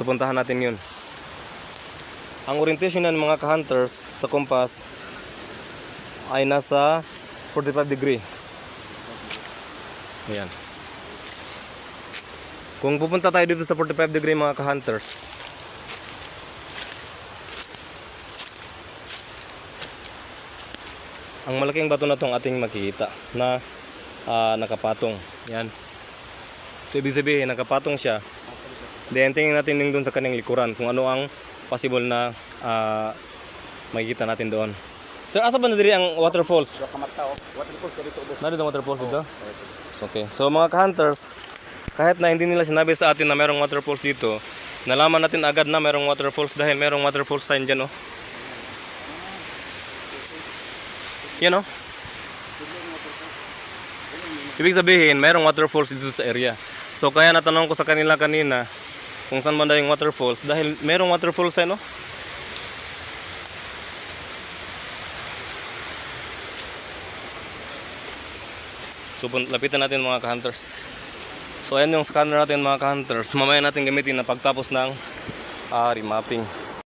Pupuntahan natin yun. Ang orientation ng mga ka-hunters sa compass ay nasa 45 degree. Ayan. Kung pupunta tayo dito sa 45 degree mga ka-hunters, ang malaking bato na itong ating makikita na ah, nakapatong. Yan. So, ibig sabihin, nakapatong siya. Then, tingnan natin yung doon sa kanyang likuran kung ano ang possible na ah, makikita natin doon. Sir, asa ba na diri ang waterfalls? Waterfall ka dito ubos. Narito ang waterfalls dito? Okay. So mga ka-hunters, kahit na hindi nila sinabi sa atin na merong waterfalls dito, nalaman natin agad na merong waterfalls dahil merong waterfalls sign dyan, oh. Yan, oh. Ibig sabihin, merong waterfalls dito sa area. So kaya natanong ko sa kanila kanina kung saan banda yung waterfalls dahil merong waterfalls sign, oh. So lapitan natin mga ka-hunters. So ayan yung scanner natin mga ka-hunters. Mamaya natin gamitin na pagtapos ng ah, remapping.